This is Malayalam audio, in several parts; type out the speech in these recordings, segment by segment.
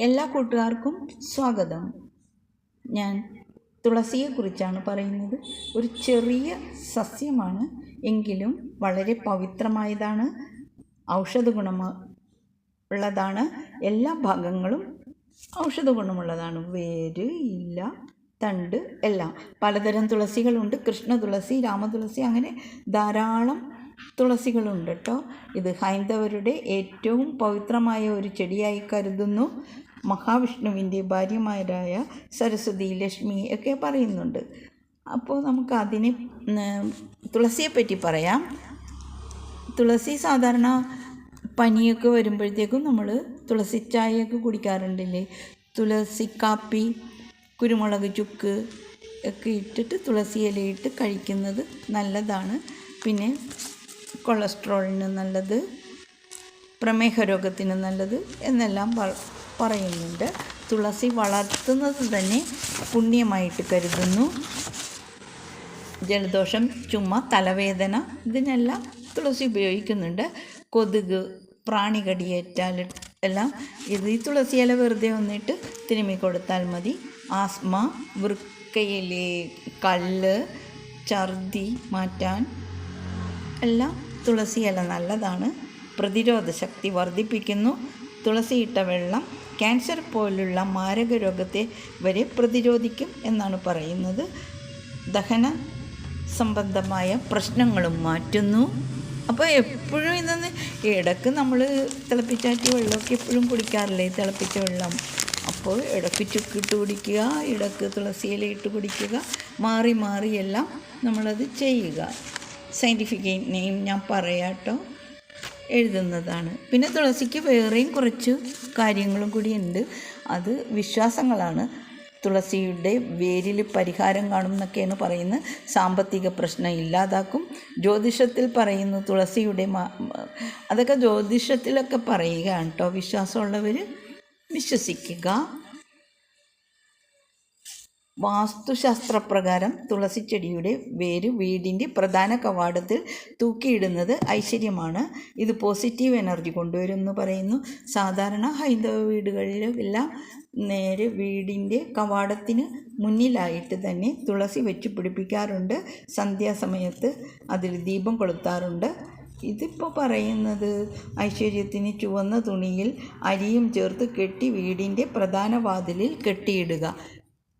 എല്ലാ കൂട്ടുകാർക്കും സ്വാഗതം. ഞാൻ തുളസിയെക്കുറിച്ചാണ് പറയുന്നത്. ഒരു ചെറിയ സസ്യമാണ് എങ്കിലും വളരെ പവിത്രമായതാണ് ഔഷധ ഉള്ളതാണ് എല്ലാ ഭാഗങ്ങളും ഔഷധ ഗുണമുള്ളതാണ് വേര് ഇല തണ്ട് എല്ലാം. പലതരം തുളസികളുണ്ട്. കൃഷ്ണ തുളസി രാമതുളസി അങ്ങനെ ധാരാളം തുളസികളുണ്ട് കേട്ടോ. ഇത് ഹൈന്ദവരുടെ ഏറ്റവും പവിത്രമായ ഒരു ചെടിയായി കരുതുന്നു. മഹാവിഷ്ണുവിന്റെ ഭാര്യമാരായ സരസ്വതി ലക്ഷ്മി ഒക്കെ പറയുന്നുണ്ട്. അപ്പോൾ നമുക്ക് അതിനെ തുളസിയെപ്പറ്റി പറയാം. തുളസി സാധാരണ പനിയൊക്കെ വരുമ്പോഴത്തേക്കും നമ്മൾ തുളസി ചായയൊക്കെ കുടിക്കാറുണ്ടല്ലേ? തുളസി കാപ്പി കുരുമുളക് ചുക്ക് ഒക്കെ ഇട്ടിട്ട് തുളസി ഇലയിട്ട് കഴിക്കുന്നത് നല്ലതാണ്. പിന്നെ കൊളസ്ട്രോളിന് നല്ലത് പ്രമേഹ രോഗത്തിന് നല്ലത് എന്നെല്ലാം പറയുന്നുണ്ട്. തുളസി വളർത്തുന്നത് തന്നെ പുണ്യമായിട്ട് കരുതുന്നു. ജലദോഷം ചുമ തലവേദന ഇതിനെല്ലാം തുളസി ഉപയോഗിക്കുന്നുണ്ട്. കൊതുക് പ്രാണി കടിയേറ്റാൽ എല്ലാം ഇത് ഈ തുളസി ഇല വെറുതെ വന്നിട്ട് തിരുമ്മി കൊടുത്താൽ മതി. ആസ്മ വൃക്കയിലെ കല്ല് ഛർദി മാറ്റാൻ എല്ലാം തുളസി ഇല നല്ലതാണ്. പ്രതിരോധ ശക്തി വർദ്ധിപ്പിക്കുന്നു. തുളസിയിട്ട വെള്ളം ക്യാൻസർ പോലുള്ള മാരക രോഗത്തെ വരെ പ്രതിരോധിക്കും എന്നാണ് പറയുന്നത്. ദഹന സംബന്ധമായ പ്രശ്നങ്ങളും മാറ്റുന്നു. അപ്പോൾ എപ്പോഴും ഇന്ന് ഇടയ്ക്ക് നമ്മൾ തിളപ്പിച്ചാറ്റിയ വെള്ളമൊക്കെ എപ്പോഴും കുടിക്കാറില്ലേ? തിളപ്പിച്ച വെള്ളം. അപ്പോൾ ഇടയ്ക്ക് ചുക്കിട്ട് കുടിക്കുക ഇടയ്ക്ക് തുളസിയില ഇട്ട് കുടിക്കുക മാറി മാറിയെല്ലാം നമ്മളത് ചെയ്യുക. സയന്റിഫിക് നെയിം ഞാൻ പറയാട്ടോ. എഴുതുന്നതാണ്. പിന്നെ തുളസിക്ക് വേറെയും കുറച്ച് കാര്യങ്ങളും കൂടി ഉണ്ട്. അത് വിശ്വാസങ്ങളാണ്. തുളസിയുടെ വേരിൽ പരിഹാരം കാണും എന്നൊക്കെയാണ് പറയുന്നത് സാമ്പത്തിക പ്രശ്നം ഇല്ലാതാക്കും. ജ്യോതിഷത്തിൽ പറയുന്നു തുളസിയുടെ അതൊക്കെ ജ്യോതിഷത്തിലൊക്കെ പറയുകയാണ് കേട്ടോ. വിശ്വാസമുള്ളവർ വിശ്വസിക്കുക. വാസ്തുശാസ്ത്രപ്രകാരം തുളസിച്ചെടിയുടെ വേര് വീടിന്റെ പ്രധാന കവാടത്തിൽ തൂക്കിയിടുന്നത് ഐശ്വര്യമാണ്. ഇത് പോസിറ്റീവ് എനർജി കൊണ്ടുവരുമെന്ന് പറയുന്നു. സാധാരണ ഹൈന്ദവ വീടുകളിലെല്ലാം നേരെ വീടിന്റെ കവാടത്തിന് മുന്നിലായിട്ട് തന്നെ തുളസി വെച്ച് പിടിപ്പിക്കാറുണ്ട്. സന്ധ്യാസമയത്ത് അതിൽ ദീപം കൊളുത്താറുണ്ട്. ഇതിപ്പോൾ പറയുന്നത് ഐശ്വര്യത്തിന് ചുവന്ന തുണിയിൽ അരിയും ചേർത്ത് കെട്ടി വീടിന്റെ പ്രധാന വാതിലിൽ കെട്ടിയിടുക.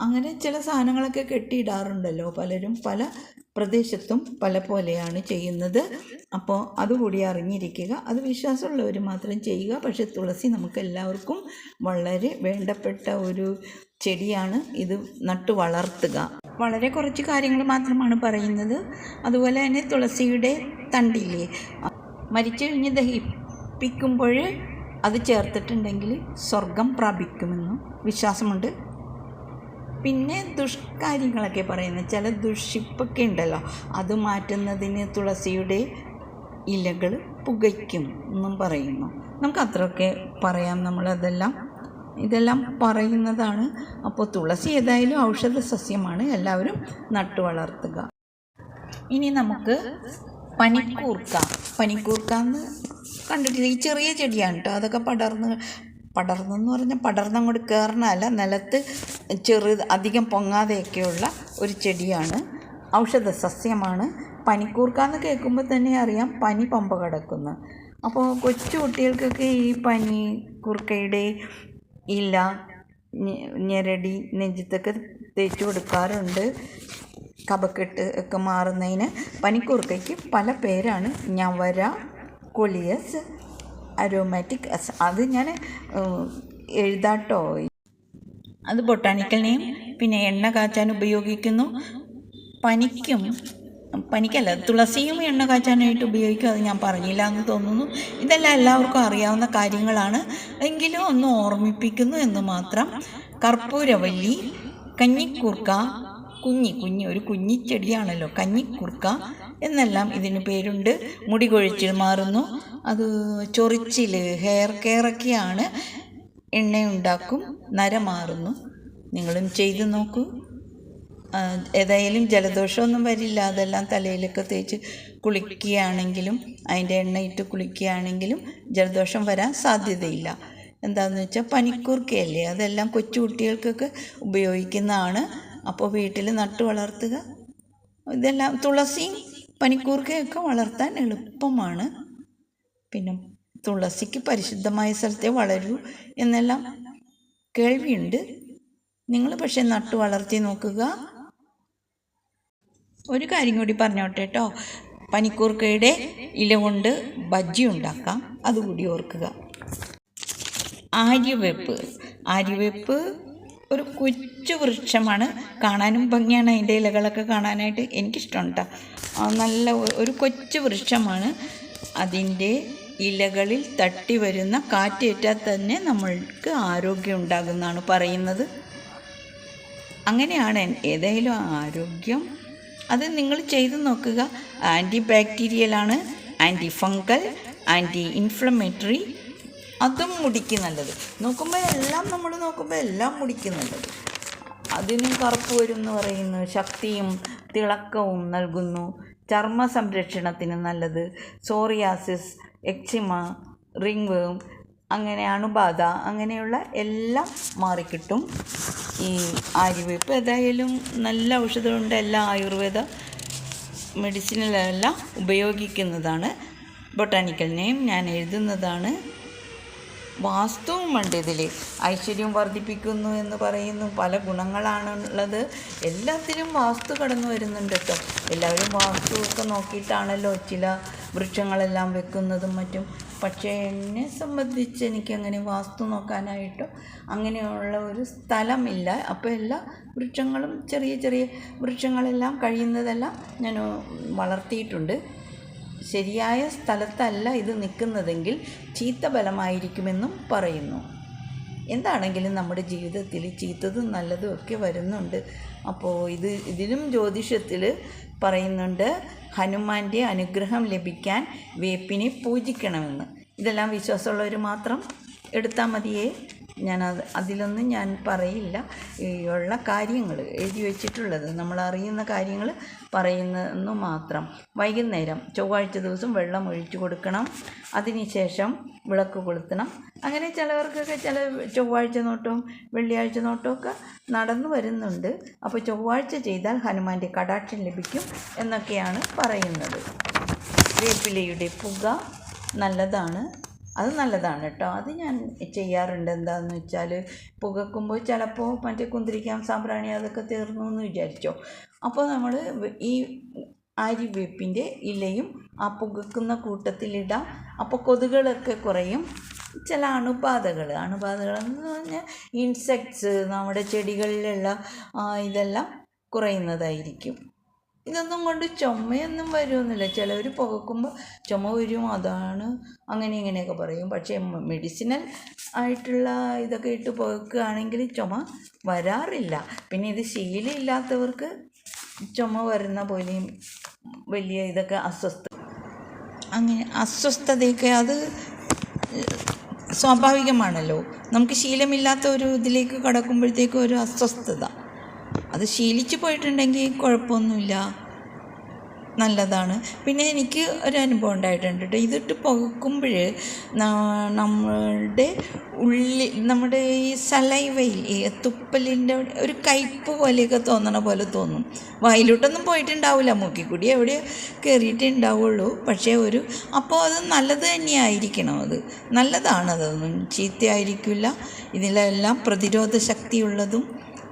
അങ്ങനെ ചില സാധനങ്ങളൊക്കെ കെട്ടിയിടാറുണ്ടല്ലോ പലരും. പല പ്രദേശത്തും പല പോലെയാണ് ചെയ്യുന്നത്. അപ്പോൾ അതുകൂടി അറിഞ്ഞിരിക്കുക. അത് വിശ്വാസമുള്ളവർ മാത്രം ചെയ്യുക. പക്ഷേ തുളസി നമുക്ക് എല്ലാവർക്കും വളരെ വേണ്ടപ്പെട്ട ഒരു ചെടിയാണ്. ഇത് നട്ടു വളർത്തുക. വളരെ കുറച്ച് കാര്യങ്ങൾ മാത്രമാണ് പറയുന്നത്. അതുപോലെ തന്നെ തുളസിയുടെ തണ്ടില്ലേ? മരിച്ചു കഴിഞ്ഞ് ദഹിപ്പിക്കുമ്പോൾ അത് ചേർത്തിട്ടുണ്ടെങ്കിൽ സ്വർഗം പ്രാപിക്കുമെന്നും വിശ്വാസമുണ്ട്. പിന്നെ ദുഷ്കാര്യങ്ങളൊക്കെ പറയുന്നത് ചില ദുഷിപ്പൊക്കെ ഉണ്ടല്ലോ. അത് മാറ്റുന്നതിന് തുളസിയുടെ ഇലകൾ പുകയ്ക്കും എന്നും പറയുന്നു. നമുക്ക് അത്രയൊക്കെ പറയാം നമ്മളതെല്ലാം ഇതെല്ലാം പറയുന്നതാണ്. അപ്പോൾ തുളസി ഏതായാലും ഔഷധ സസ്യമാണ്. എല്ലാവരും നട്ടു വളർത്തുക. ഇനി നമുക്ക് പനിക്കൂർക്ക. പനിക്കൂർക്ക എന്ന് കണ്ടിട്ടില്ല? ഈ ചെറിയ ചെടിയാണ് കേട്ടോ അതൊക്കെ പടർന്ന് പടർന്നെന്ന് പറഞ്ഞാൽ പടർന്നങ്ങോട്ട് കയറണമല്ല നിലത്ത് ചെറു അധികം പൊങ്ങാതെയൊക്കെയുള്ള ഒരു ചെടിയാണ്. ഔഷധ സസ്യമാണ്. പനിക്കൂർക്ക എന്ന് കേൾക്കുമ്പോൾ തന്നെ അറിയാം പനി പമ്പ കിടക്കുന്നു. അപ്പോൾ കൊച്ചു കുട്ടികൾക്കൊക്കെ ഈ പനി കുർക്കയുടെ ഇല ഞെരടി നെഞ്ചത്തൊക്കെ തേച്ച് കൊടുക്കാറുണ്ട്. കപക്കെട്ട് ഒക്കെ മാറുന്നതിന് പനിക്കൂർക്കയ്ക്ക് പല പേരാണ്. ഞവര കൊളിയസ് അരോമാറ്റിക് അത് ഞാൻ എഴുതാട്ടോ. അത് ബൊട്ടാണിക്കൽ നെയിം പിന്നെ എണ്ണ കാച്ചാൻ ഉപയോഗിക്കുന്നു. പനിക്കും പനിക്കല്ല തുളസിയും എണ്ണ കാച്ചാനായിട്ട് ഉപയോഗിക്കും. അത് ഞാൻ പറഞ്ഞില്ല എന്ന് തോന്നുന്നു. ഇതെല്ലാം എല്ലാവർക്കും അറിയാവുന്ന കാര്യങ്ങളാണ്. എങ്കിലും ഒന്ന് ഓർമ്മിപ്പിക്കുന്നു എന്ന് മാത്രം. കർപ്പൂരവല്ലി കഞ്ഞിക്കൂർക്ക കുഞ്ഞി കുഞ്ഞി ഒരു കുഞ്ഞിച്ചെടിയാണല്ലോ. കഞ്ഞിക്കുർക്ക എന്നെല്ലാം ഇതിന് പേരുണ്ട്. മുടി കൊഴിച്ചിൽ മാറുന്നു. അത് ചൊറിച്ചിൽ ഹെയർ കെയറൊക്കെയാണ് എണ്ണ ഉണ്ടാക്കും നര മാറുന്നു. നിങ്ങളും ചെയ്ത് നോക്കൂ. ഏതായാലും ജലദോഷമൊന്നും വരില്ല. അതെല്ലാം തലയിലൊക്കെ തേച്ച് കുളിക്കുകയാണെങ്കിലും അതിന്റെ എണ്ണയിട്ട് കുളിക്കുകയാണെങ്കിലും ജലദോഷം വരാൻ സാധ്യതയില്ല. എന്താണെന്ന് വെച്ചാൽ പനിക്കൂർക്കയല്ലേ? അതെല്ലാം കൊച്ചു കുട്ടികൾക്കൊക്കെ ഉപയോഗിക്കുന്നതാണ്. അപ്പോൾ വീട്ടിൽ നട്ടു വളർത്തുക. ഇതെല്ലാം തുളസിയും പനിക്കൂർക്കയൊക്കെ വളർത്താൻ എളുപ്പമാണ്. പിന്നെ തുളസിക്ക് പരിശുദ്ധമായ സ്ഥലത്തെ വളരൂ എന്നെല്ലാം കേൾവിയുണ്ട്. നിങ്ങൾ പക്ഷേ നട്ടു വളർത്തി നോക്കുക. ഒരു കാര്യം കൂടി പറഞ്ഞോട്ടെ കേട്ടോ. പനിക്കൂർക്കയുടെ ഇല കൊണ്ട് ബജ്ജി ഉണ്ടാക്കാം. അതുകൂടി ഓർക്കുക. ആര്യവേപ്പ്. ആര്യവേപ്പ് ഒരു കൊച്ചു വൃക്ഷമാണ്. കാണാനും ഭംഗിയാണ്. അതിന്റെ ഇലകളൊക്കെ കാണാനായിട്ട് എനിക്കിഷ്ടമുണ്ട്. നല്ല ഒരു കൊച്ചു വൃക്ഷമാണ്. അതിന്റെ ഇലകളിൽ തട്ടി വരുന്ന കാറ്റേറ്റാൽ തന്നെ നമ്മൾക്ക് ആരോഗ്യം ഉണ്ടാകുമെന്നാണ് പറയുന്നത്. അങ്ങനെയാണ് ഏതായാലും ആരോഗ്യം. അത് നിങ്ങൾ ചെയ്ത് നോക്കുക. ആന്റി ബാക്ടീരിയലാണ് ആന്റി ഫംഗൽ ആന്റി ഇൻഫ്ലമേറ്ററി അതും മുടിക്ക് നല്ലത്. നോക്കുമ്പോൾ എല്ലാം നമ്മൾ നോക്കുമ്പോൾ എല്ലാം മുടിക്ക് നല്ലത്. അതിന് കറുപ്പ് വരും എന്ന് പറയുന്നു. ശക്തിയും തിളക്കവും നൽകുന്നു. ചർമ്മ സംരക്ഷണത്തിന് നല്ലത്. സോറിയാസിസ് എക്സിമ റിംഗ് അങ്ങനെ അണുബാധ അങ്ങനെയുള്ള എല്ലാം മാറിക്കിട്ടും. ഈ ആര്യവേപ്പ് ഏതായാലും നല്ല ഔഷധമുണ്ട്. എല്ലാ ആയുർവേദ മെഡിസിനിലെല്ലാം ഉപയോഗിക്കുന്നതാണ്. ബൊട്ടാനിക്കൽ നെയിം ഞാൻ എഴുതുന്നതാണ്. വാസ്തുവും ഉണ്ട് ഇതിൽ ഐശ്വര്യം വർദ്ധിപ്പിക്കുന്നു എന്ന് പറയുന്നു. പല ഗുണങ്ങളാണുള്ളത് എല്ലാത്തിലും വാസ്തു കടന്നു വരുന്നുണ്ട് കേട്ടോ എല്ലാവരും വാസ്തുവൊക്കെ നോക്കിയിട്ടാണല്ലോ ചില വൃക്ഷങ്ങളെല്ലാം വെക്കുന്നതും മറ്റും. പക്ഷേ എന്നെ സംബന്ധിച്ച് എനിക്കങ്ങനെ വാസ്തു നോക്കാനായിട്ടോ അങ്ങനെയുള്ള ഒരു സ്ഥലമില്ല. അപ്പോൾ എല്ലാ വൃക്ഷങ്ങളും ചെറിയ ചെറിയ വൃക്ഷങ്ങളെല്ലാം കഴിയുന്നതെല്ലാം ഞാൻ വളർത്തിയിട്ടുണ്ട്. ശരിയായ സ്ഥലത്തല്ല ഇത് നിൽക്കുന്നതെങ്കിൽ ചീത്ത ബലമായിരിക്കുമെന്നും പറയുന്നു. എന്താണെങ്കിലും നമ്മുടെ ജീവിതത്തിൽ ചീത്തതും നല്ലതും ഒക്കെ വരുന്നുണ്ട്. അപ്പോൾ ഇത് ഇതിലും ജ്യോതിഷത്തിൽ പറയുന്നുണ്ട് ഹനുമാന്റെ അനുഗ്രഹം ലഭിക്കാൻ വേപ്പിനെ പൂജിക്കണമെന്ന്. ഇതെല്ലാം വിശ്വാസമുള്ളവർ മാത്രം എടുത്താൽ മതിയേ? ഞാൻ അത് അതിലൊന്നും ഞാൻ പറയില്ല. ഈ ഉള്ള കാര്യങ്ങൾ എഴുതി വെച്ചിട്ടുള്ളത്. നമ്മൾ അറിയുന്ന കാര്യങ്ങൾ പറയുന്നു മാത്രം. വൈകുന്നേരം ചൊവ്വാഴ്ച ദിവസം വെള്ളം ഒഴിച്ചു കൊടുക്കണം. അതിനുശേഷം വിളക്ക് കൊളുത്തണം. അങ്ങനെ ചിലവർക്കൊക്കെ ചില ചൊവ്വാഴ്ച നോട്ടവും വെള്ളിയാഴ്ച നോട്ടവും ഒക്കെ നടന്നു വരുന്നുണ്ട്. അപ്പോൾ ചൊവ്വാഴ്ച ചെയ്താൽ ഹനുമാന്റെ കടാക്ഷം ലഭിക്കും എന്നൊക്കെയാണ് പറയുന്നത്. വേപ്പിലയുടെ പുക നല്ലതാണ്. അത് നല്ലതാണ് കേട്ടോ അത് ഞാൻ ചെയ്യാറുണ്ട്. എന്താണെന്ന് വെച്ചാൽ പുകക്കുമ്പോൾ ചിലപ്പോൾ മറ്റേ കുന്തിരിക്കാം സാമ്പ്രാണി അതൊക്കെ തീർന്നു എന്ന് വിചാരിച്ചോ അപ്പോൾ നമ്മൾ ഈ ആര്യവേപ്പിന്റെ ഇലയും ആ പുകക്കുന്ന കൂട്ടത്തിലിടാം. അപ്പോൾ കൊതുകളൊക്കെ കുറയും. ചില അണുബാധകൾ അണുബാധകൾ എന്ന് പറഞ്ഞാൽ ഇൻസെക്ട്സ് നമ്മുടെ ചെടികളിലുള്ള ഇതെല്ലാം കുറയുന്നതായിരിക്കും. ഇതൊന്നും കൊണ്ട് ചുമയൊന്നും വരുമെന്നില്ല ചിലവർ പുകക്കുമ്പോൾ ചുമ വരും അതാണ്. അങ്ങനെ ഇങ്ങനെയൊക്കെ പറയും. പക്ഷേ മെഡിസിനൽ ആയിട്ടുള്ള ഇതൊക്കെ ഇട്ട് പുകക്കുകയാണെങ്കിൽ ചുമ വരാറില്ല. പിന്നെ ഇത് ശീലമില്ലാത്തവർക്ക് ചുമ വരുന്ന പോലെയും വലിയ ഇതൊക്കെ അസ്വസ്ഥ അങ്ങനെ അസ്വസ്ഥതയൊക്കെ അത് സ്വാഭാവികമാണല്ലോ. നമുക്ക് ശീലമില്ലാത്ത ഒരു ഇതിലേക്ക് കടക്കുമ്പോഴത്തേക്കും ഒരു അസ്വസ്ഥത. അത് ശീലിച്ചു പോയിട്ടുണ്ടെങ്കിൽ കുഴപ്പമൊന്നുമില്ല നല്ലതാണ്. പിന്നെ എനിക്ക് ഒരു അനുഭവം ഉണ്ടായിട്ടുണ്ട് കേട്ടോ. ഇതിട്ട് പുകക്കുമ്പോൾ നമ്മളുടെ ഉള്ളിൽ നമ്മുടെ ഈ സലൈവയിൽ ഈ തുപ്പലിന്റെ ഒരു കയ്പ്പ് പോലെയൊക്കെ തോന്നണ പോലെ തോന്നും. വായിലോട്ടൊന്നും പോയിട്ടുണ്ടാവില്ല മൂക്കിക്കൂടി എവിടെ കയറിയിട്ടേ ഉണ്ടാവുള്ളൂ. പക്ഷേ ഒരു അപ്പോൾ അത് നല്ലത് തന്നെയായിരിക്കണം അത്. നല്ലതാണ് അതൊന്നും ചീത്തയായിരിക്കില്ല. ഇതിലെല്ലാം പ്രതിരോധ ശക്തിയുള്ളതും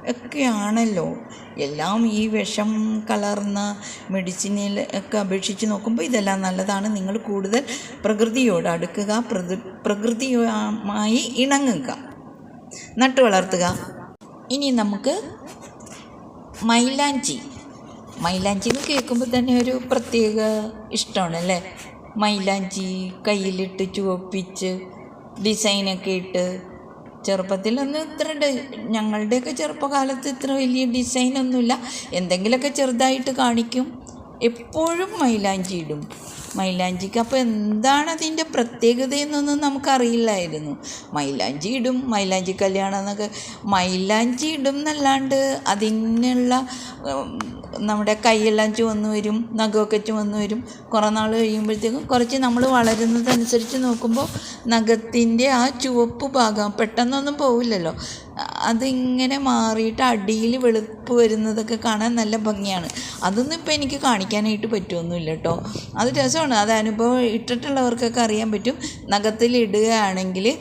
ഒക്കെയാണല്ലോ. എല്ലാം ഈ വിഷം കലർന്ന മെഡിസിനിൽ ഒക്കെ അപേക്ഷിച്ച് നോക്കുമ്പോൾ ഇതെല്ലാം നല്ലതാണ്. നിങ്ങൾ കൂടുതൽ പ്രകൃതിയോട് അടുക്കുക പ്രകൃ പ്രകൃതിയുമായി ഇണങ്ങുക. നട്ടു വളർത്തുക. ഇനി നമുക്ക് മൈലാഞ്ചി. മൈലാഞ്ചി എന്ന് കേൾക്കുമ്പോൾ തന്നെ ഒരു പ്രത്യേക ഇഷ്ടമാണ് അല്ലേ? മൈലാഞ്ചി കയ്യിലിട്ട് ചുവപ്പിച്ച് ഡിസൈനൊക്കെ ഇട്ട് ചെറുപ്പത്തിലൊന്നും ഇത്ര ഞങ്ങളുടെയൊക്കെ ചെറുപ്പകാലത്ത് ഇത്ര വലിയ ഡിസൈനൊന്നുമില്ല. എന്തെങ്കിലുമൊക്കെ ചെറുതായിട്ട് കാണിക്കും. എപ്പോഴും മൈലാഞ്ചി ഇടും. മൈലാഞ്ചിക്ക് അപ്പോൾ എന്താണ് അതിന്റെ പ്രത്യേകത എന്നൊന്നും നമുക്കറിയില്ലായിരുന്നു. മൈലാഞ്ചി ഇടും മൈലാഞ്ചി കല്യാണം എന്നൊക്കെ. മൈലാഞ്ചി ഇടും എന്നല്ലാണ്ട് അതിനുള്ള നമ്മുടെ കൈയെല്ലാം ചുവന്ന് വരും നഖമൊക്കെ ചുവന്ന് വരും. കുറേ നാൾ കഴിയുമ്പോഴത്തേക്കും കുറച്ച് നമ്മൾ വളരുന്നതനുസരിച്ച് നോക്കുമ്പോൾ നഖത്തിന്റെ ആ ചുവപ്പ് ഭാഗം പെട്ടെന്നൊന്നും പോവില്ലല്ലോ. അതിങ്ങനെ മാറിയിട്ട് അടിയിൽ വെളുപ്പ് വരുന്നതൊക്കെ കാണാൻ നല്ല ഭംഗിയാണ്. അതൊന്നും ഇപ്പോൾ എനിക്ക് കാണിക്കാനായിട്ട് പറ്റുമൊന്നുമില്ല കേട്ടോ. അത് രസമാണ്. അത് അനുഭവം ഇട്ടിട്ടുള്ളവർക്കൊക്കെ അറിയാൻ പറ്റും. നഖത്തിൽ ഇടുകയാണെങ്കിൽ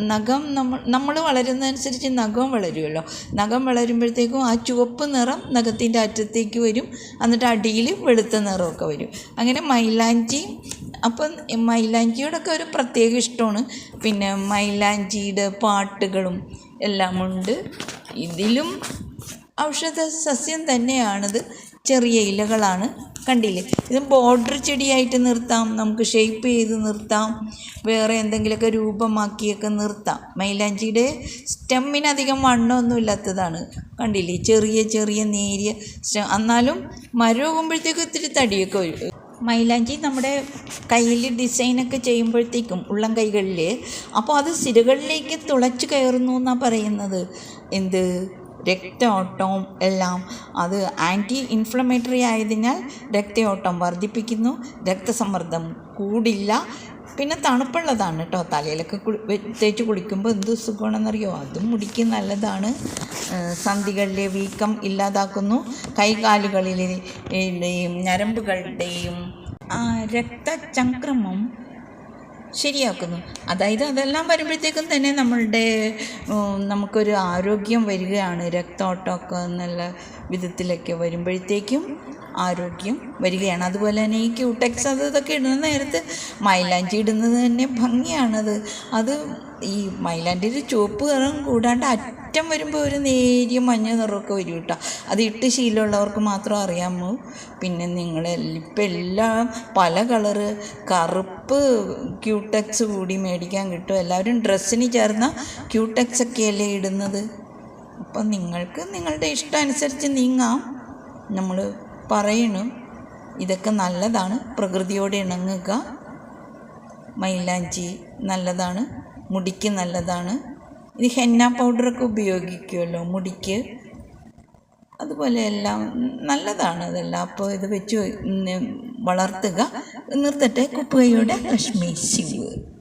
നഖം നമ്മൾ നമ്മൾ വളരുന്നതനുസരിച്ച് നഖം വളരുമല്ലോ. നഖം വളരുമ്പോഴത്തേക്കും ആ ചുവപ്പ് നിറം നഖത്തിന്റെ അറ്റത്തേക്ക് വരും. എന്നിട്ട് അടിയിൽ വെളുത്ത നിറമൊക്കെ വരും. അങ്ങനെ മൈലാഞ്ചി അപ്പം മൈലാഞ്ചിയോടൊക്കെ ഒരു പ്രത്യേക ഇഷ്ടമാണ്. പിന്നെ മൈലാഞ്ചിയുടെ പാട്ടുകളും എല്ലാമുണ്ട്. ഇതിലും ഔഷധ സസ്യം തന്നെയാണത്. ചെറിയ ഇലകളാണ് കണ്ടില്ലേ? ഇത് ബോർഡർ ചെടിയായിട്ട് നിർത്താം. നമുക്ക് ഷേപ്പ് ചെയ്ത് നിർത്താം. വേറെ എന്തെങ്കിലുമൊക്കെ രൂപമാക്കിയൊക്കെ നിർത്താം. മൈലാഞ്ചിയുടെ സ്റ്റെമ്മിന് അധികം വണ്ണമൊന്നും ഇല്ലാത്തതാണ് കണ്ടില്ലേ? ചെറിയ ചെറിയ നേരിയ എന്നാലും മരമാകുമ്പോഴത്തേക്കും ഇത്തിരി തടിയൊക്കെ വരും മൈലാഞ്ചി നമ്മുടെ കയ്യിൽ ഡിസൈനൊക്കെ ചെയ്യുമ്പോഴത്തേക്കും ഉള്ളം കൈകളിൽ അപ്പോൾ അത് സിരകളിലേക്ക് തുളച്ച് കയറുന്നു എന്നാണ് പറയുന്നത്. എന്ത്? രക്തയോട്ടവും എല്ലാം. അത് ആന്റി ഇൻഫ്ലമേറ്ററി ആയതിനാൽ രക്തയോട്ടം വർദ്ധിപ്പിക്കുന്നു. രക്തസമ്മർദ്ദം കൂടില്ല. പിന്നെ തണുപ്പുള്ളതാണ് കേട്ടോ. തലയിലൊക്കെ കുളി തേച്ച് കുളിക്കുമ്പോൾ എന്ത് സുഖമാണെന്നറിയോ? അതും മുടിക്ക് നല്ലതാണ്. സന്ധികളിലെ വീക്കം ഇല്ലാതാക്കുന്നു. കൈകാലുകളിലെ ഞരമ്പുകളുടെയും രക്തചംക്രമം ശരിയാക്കുന്നു. അതായത് അതെല്ലാം വരുമ്പോഴത്തേക്കും തന്നെ നമ്മളുടെ നമുക്കൊരു ആരോഗ്യം വരികയാണ്. രക്തോട്ടമൊക്കെ എന്നുള്ള വിധത്തിലൊക്കെ വരുമ്പോഴത്തേക്കും ആരോഗ്യം വരികയാണ്. അതുപോലെ തന്നെ ഈ ക്യൂടെക്സ് അത് ഇതൊക്കെ ഇടുന്ന നേരത്ത് മൈലാഞ്ചി ഇടുന്നത് തന്നെ ഭംഗിയാണത്. അത് ഈ മൈലാഞ്ചിയുടെ ചുവപ്പ് നിറം കൂടാണ്ട് അറ്റം വരുമ്പോൾ ഒരു നേരിയ മഞ്ഞ നിറമൊക്കെ വരും കേട്ടോ. അത് ഇട്ട് ശീലമുള്ളവർക്ക് മാത്രം അറിയാമോ? പിന്നെ നിങ്ങൾ ഇപ്പം എല്ലാം പല കളറ് കറുപ്പ് ക്യൂടെക്സ് കൂടി മേടിക്കാൻ കിട്ടും. എല്ലാവരും ഡ്രസ്സിന് ചേർന്ന ക്യൂടെക്സ് ഒക്കെയല്ലേ ഇടുന്നത്? അപ്പം നിങ്ങൾക്ക് നിങ്ങളുടെ ഇഷ്ടം അനുസരിച്ച് നീങ്ങാം. നമ്മൾ പറയണു ഇതൊക്കെ നല്ലതാണ്. പ്രകൃതിയോട് ഇണങ്ങുക. മൈലാഞ്ചി നല്ലതാണ്. മുടിക്ക് നല്ലതാണ്. ഇത് ഹെന്ന പൗഡറൊക്കെ ഉപയോഗിക്കുമല്ലോ മുടിക്ക്. അതുപോലെ എല്ലാം നല്ലതാണ് അതെല്ലാം. അപ്പോൾ ഇത് വെച്ച് വളർത്തുക. നിർത്തട്ടെ കുപ്പുകയുടെ ലക്ഷ്മി ശിവ്.